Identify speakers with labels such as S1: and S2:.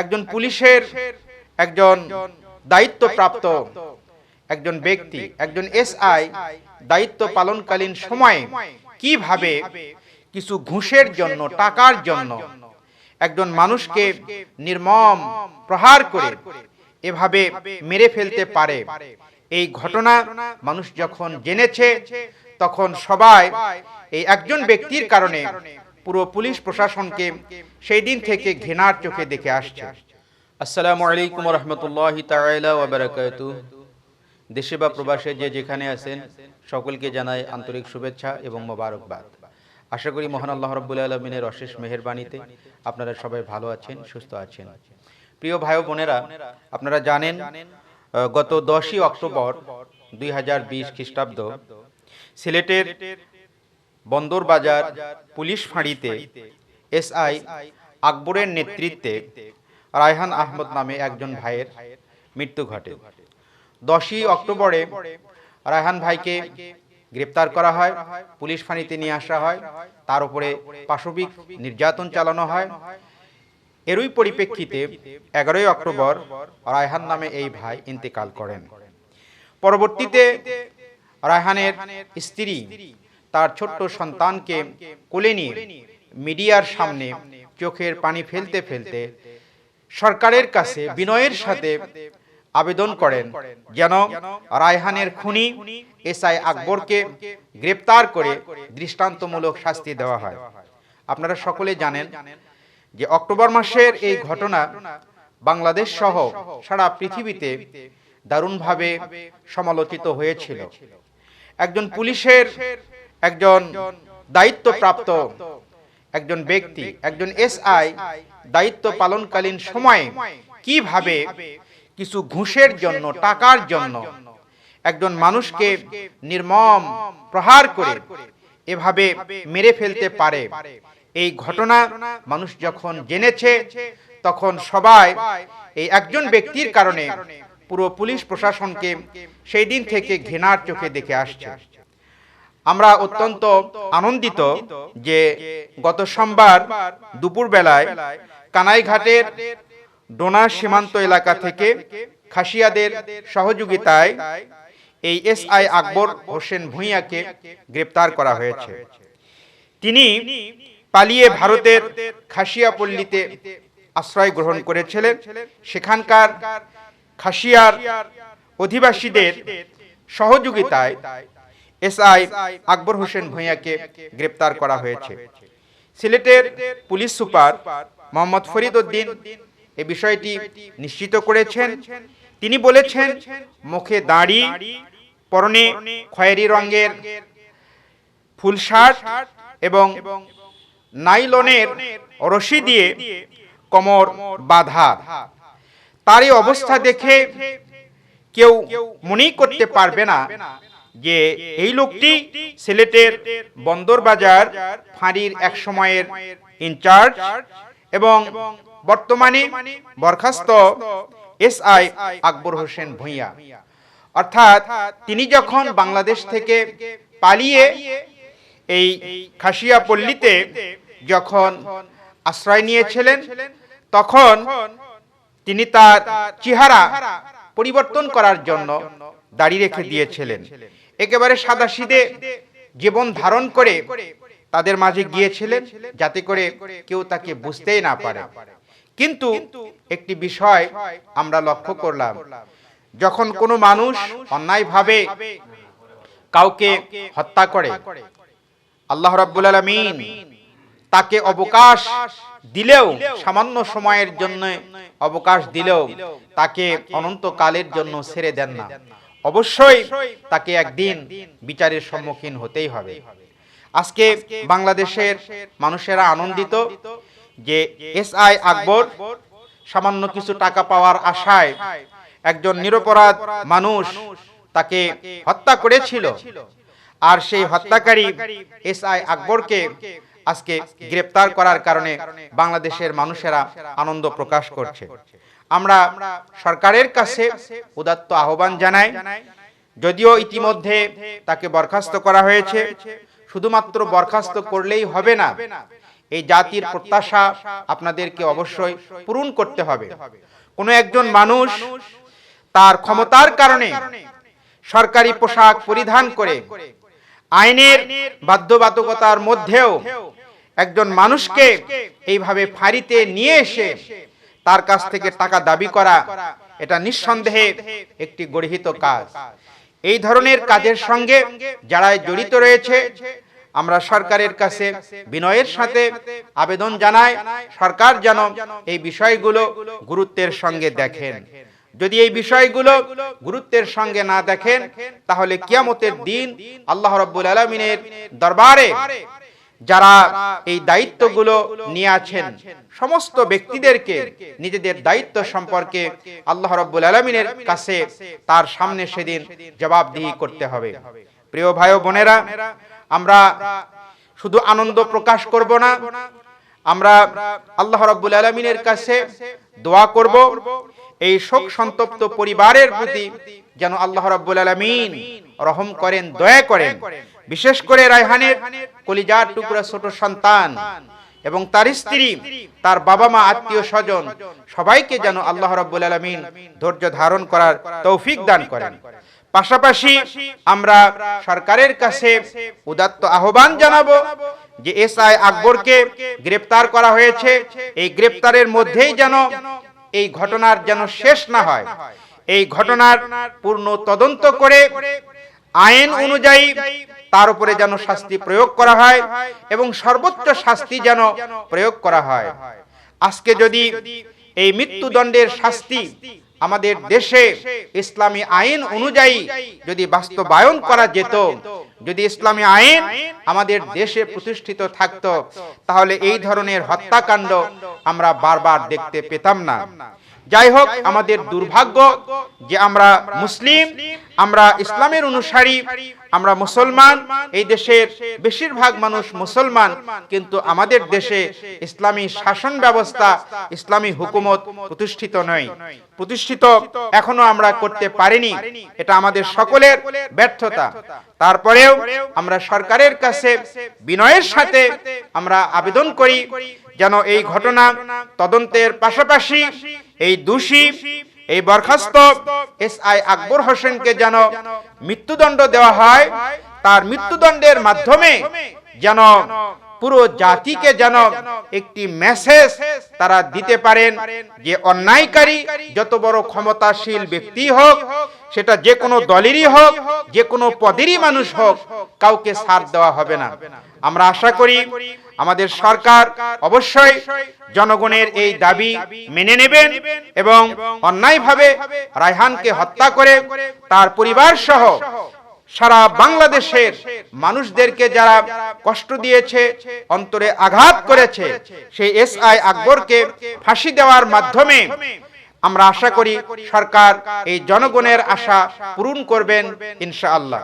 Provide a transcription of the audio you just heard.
S1: একজন পুলিশের একজন দায়িত্বপ্রাপ্ত একজন ব্যক্তি, একজন এসআই দায়িত্ব পালনকালীন সময়ে কীভাবে কিছু ঘুষের জন্য, টাকার জন্য একজন মানুষকে নির্মম প্রহার করে এভাবে মেরে ফেলতে পারে? এই ঘটনা মানুষ যখন জেনেছে, তখন সবাই এই একজন ব্যক্তির কারণে পুরো পুলিশ প্রশাসনকে সেই দিন থেকে ঘৃণার চোখে দেখে আসছে। আসসালামু আলাইকুম রহমতুল্লাহ দেশে বা প্রবাসে যে যেখানে আছেন, সকলকে জানাই আন্তরিক শুভেচ্ছা এবং মোবারকবাদ। আশা করি মহান আল্লাহ রব্বুল আলমিনের অশেষ মেহেরবানিতে আপনারা সবাই ভালো আছেন, সুস্থ আছেন। প্রিয় ভাই বোনেরা, আপনারা জানেন গত দশই অক্টোবর দুই হাজার বিশ খ্রিস্টাব্দ সিলেটের বন্দরবাজার পুলিশ ফাঁড়িতে, এসআই আকবরের নেতৃত্বে রায়হান আহমদ নামে একজন ভাইয়ের মৃত্যু ঘটে। দশই অক্টোবরে রায়হান ভাইকে গ্রেপ্তার করা হয়, পুলিশ ফাঁড়িতে নিয়ে আসা হয়, তার উপরে পাশবিক নির্যাতন চালানো হয়। এরই পরিপ্রেক্ষিতে এগারোই অক্টোবর রায়হান নামে এই ভাই ইন্তেকাল করেন। পরবর্তীতে রায়হানের স্ত্রী তার ছোট্ট সন্তানকে কোলে নিয়ে মিডিয়ার সামনে চোখের পানি ফেলতে ফেলতে সরকারের কাছে বিনয়ের সাথে আবেদন করেন যেন রায়হানের খুনি এস আই আকবরকে গ্রেপ্তার করে দৃষ্টান্তমূলক শাস্তি দেওয়া হয়। আপনারা সকলে জানেন যে অক্টোবর মাসের এই ঘটনা বাংলাদেশ সহ সারা পৃথিবীতে দারুণভাবে সমালোচিত হয়েছিল। একজন পুলিশের একজন দায়িত্বপ্রাপ্ত, একজন ব্যক্তি, একজন এসআই দায়িত্ব পালনকালীন সময়ে কীভাবে কিছু ঘুষের জন্য, টাকার জন্য একজন মানুষকে নির্মম প্রহার করে এভাবে মেরে ফেলতে পারে? এই ঘটনা মানুষ যখন জেনেছে, তখন সবাই এই একজন ব্যক্তির কারণে পুরো পুলিশ প্রশাসনকে সেই দিন থেকে ঘৃণার চোখে দেখে আসছে। আমরা অত্যন্ত আনন্দিত যে গত সোমবার দুপুর বেলায় কানাইঘাটের ডোনা সীমান্ত এলাকা থেকে খাসিয়াদের সহযোগিতায় এই এস আই আকবর হোসেন ভূঁইয়াকে গ্রেপ্তার করা হয়েছে। তিনি পালিয়ে ভারতের খাসিয়াপল্লীতে আশ্রয় গ্রহণ করেছিলেন। সেখানকার খাসিয়ার অধিবাসীদের সহযোগিতায় এসআই আকবর হোসেন ভূঁইয়াকে গ্রেপ্তার করা হয়েছে। সিলেটের পুলিশ সুপার মোহাম্মদ ফরিদ উদ্দিন এ বিষয়টি নিশ্চিত করেছেন। তিনি বলেছেন, মুখে দাড়ি, পরনে খয়েরি রঙের ফুল শার্ট এবং নাইলনের রশি দিয়ে কোমর বাঁধা। তার এই অবস্থা দেখে কেউ মনেই করতে পারবে না যে এই লোকটি সিলেটের বন্দরবাজার ফাঁড়ির এক সময়ের ইনচার্জ এবং বর্তমানে বরখাস্ত এস আই আকবর হোসেন ভূঁইয়া। অর্থাৎ তিনি যখন বাংলাদেশ থেকে পালিয়ে এই খাসিয়া পল্লীতে যখন আশ্রয় নিয়েছিলেন, তখন তিনি তার চেহারা পরিবর্তন করার জন্য দাড়ি রেখে দিয়েছিলেন। একেবারে সাদা সিদে জীবন ধারণ করে তাদের মাঝে গিয়েছিলেন যাতে করে কেউ তাকে বুঝতেই না পারে। কিন্তু একটি বিষয় আমরা লক্ষ্য করলাম। যখন কোনো মানুষ অন্যায়ভাবে কাউকে হত্যা করে, আল্লাহ রাব্বুল আলামিন তাকে অবকাশ দিলেও, সামান্য সময়ের জন্য অবকাশ দিলেও তাকে অনন্তকালের জন্য ছেড়ে দেন না। অবশ্যই তাকে একদিন বিচারের সম্মুখীন হতেই হবে। আজকে বাংলাদেশের মানুষেরা আনন্দিত যে এস আই আকবর সামান্য কিছু টাকা পাওয়ার আশায় একজন নিরপরাধ মানুষ তাকে হত্যা করেছিল। আর সেই হত্যাকারী এস আই আকবরকে আজকে গ্রেপ্তার করার কারণে বাংলাদেশের মানুষেরা আনন্দ প্রকাশ করছে। আমরা সরকারের কাছে উদাত্ত আহ্বান জানাই। যদিও ইতিমধ্যে তাকে বরখাস্ত করা হয়েছে, শুধুমাত্র বরখাস্ত করলেই হবে না, এই জাতির প্রত্যাশা আপনাদেরকে অবশ্যই পূরণ করতে হবে। কোনো একজন মানুষ তার ক্ষমতার কারণে সরকারি পোশাক পরিধান করে আইনের বাধ্যবাধকতার মধ্যেও একজন মানুষকে এইভাবে ফাঁড়িতে নিয়ে এসে তার কাছ থেকে টাকা দাবি করা এটা নিঃসন্দেহে একটি গর্হিত কাজ। এই ধরনের কাজের সঙ্গে যারা জড়িত রয়েছে আমরা সরকারের কাছে বিনয়ের সাথে আবেদন জানাই সরকার যেন এই বিষয়গুলো গুরুত্বের সঙ্গে দেখেন। যদি এই বিষয়গুলো গুরুত্বের সঙ্গে না দেখেন তাহলে কিয়ামতের দিন আল্লাহ রব্বুল আলমিনের দরবারে যারা এই দায়িত্বগুলো নিয়ে আছেন, সমস্ত ব্যক্তিদেরকে নিজেদের দায়িত্ব সম্পর্কে আল্লাহ রব্বুল আলমিনের কাছে তার সামনে সেদিন জবাবদিহি করতে হবে। প্রিয় ভাই বোনেরা, আমরা শুধু আনন্দ প্রকাশ করব না, আমরা আল্লাহ রব্বুল আলমিনের কাছে দোয়া করব, এই শোক সন্তপ্ত পরিবারের প্রতি যেন আল্লাহ রব্বুল আলমিন রহম করেন, দয়া করেন বিশেষ করে রায়হানের কলিজার টুকরা ছোট সন্তান এবং তার স্ত্রী, তার বাবা মা, আত্মীয় স্বজন, সবাইকে যেন আল্লাহ রব্বুল আলমিন ধৈর্য ধারণ করার তৌফিক দান করেন। পাশাপাশি আমরা সরকারের কাছে উদাত্ত আহ্বান জানাব যে এস আই আকবরকে গ্রেপ্তার করা হয়েছে। এই গ্রেপ্তারের মধ্যেই যেন এই ঘটনার যেন শেষ না হয়। এই ঘটনার পূর্ণ তদন্ত করে আইন অনুযায়ী তার উপরে যেন শাস্তি প্রয়োগ করা হয় এবং সর্বোচ্চ শাস্তি যেন প্রয়োগ করা হয়। আজকে যদি এই মৃত্যুদণ্ডের শাস্তি আমাদের দেশে ইসলামী আইন অনুযায়ী যদি বাস্তবায়ন করা যেত, যদি ইসলামী আইন আমাদের দেশে প্রতিষ্ঠিত থাকতো, তাহলে এই ধরনের হত্যাকাণ্ড আমরা বারবার দেখতে পেতাম না। যাই হোক আমাদের দুর্ভাগ্য যে আমরা মুসলিম, আমরা ইসলামের অনুসারী, আমরা মুসলমান, এই দেশের বেশিরভাগ মানুষ মুসলমান, কিন্তু আমাদের দেশে ইসলামী শাসন ব্যবস্থা, ইসলামী হুকুমত প্রতিষ্ঠিত নয়। প্রতিষ্ঠিত এখনও আমরা করতে পারিনি। এটা আমাদের সকলের ব্যর্থতা। তারপরেও আমরা সরকারের কাছে বিনয়ের সাথে আমরা আবেদন করি যেন এই ঘটনা তদন্তের পাশাপাশি এই দোষী, এই বরখাস্ত এস আই আকবর হোসেনকে যেন মৃত্যুদণ্ড দেওয়া হয়, তার মৃত্যুদণ্ডের মাধ্যমে যেন পুরো জাতিকে যেন একটি মেসেজ তারা দিতে পারেন যে অন্যায়কারী, যত বড় ক্ষমতাশীল ব্যক্তি হোক সেটা যে কোনো দলেরই হোক যে কোনো পদেরই মানুষ হোক কাউকে ছাড় দেওয়া হবে না। আমরা আশা করি আমাদের সরকার অবশ্যই জনগণের এই দাবি মেনে নেবেন এবং অন্যায়ভাবে রায়হানকে হত্যা করে তার পরিবার সহ সারা বাংলাদেশের মানুষদেরকে যারা কষ্ট দিয়েছে অন্তরে আঘাত করেছে সেই এস আই আকবরকে ফাঁসি দেওয়ার মাধ্যমে আমরা আশা করি সরকার এই জনগণের আশা পূরণ করবেন ইনশাআল্লাহ।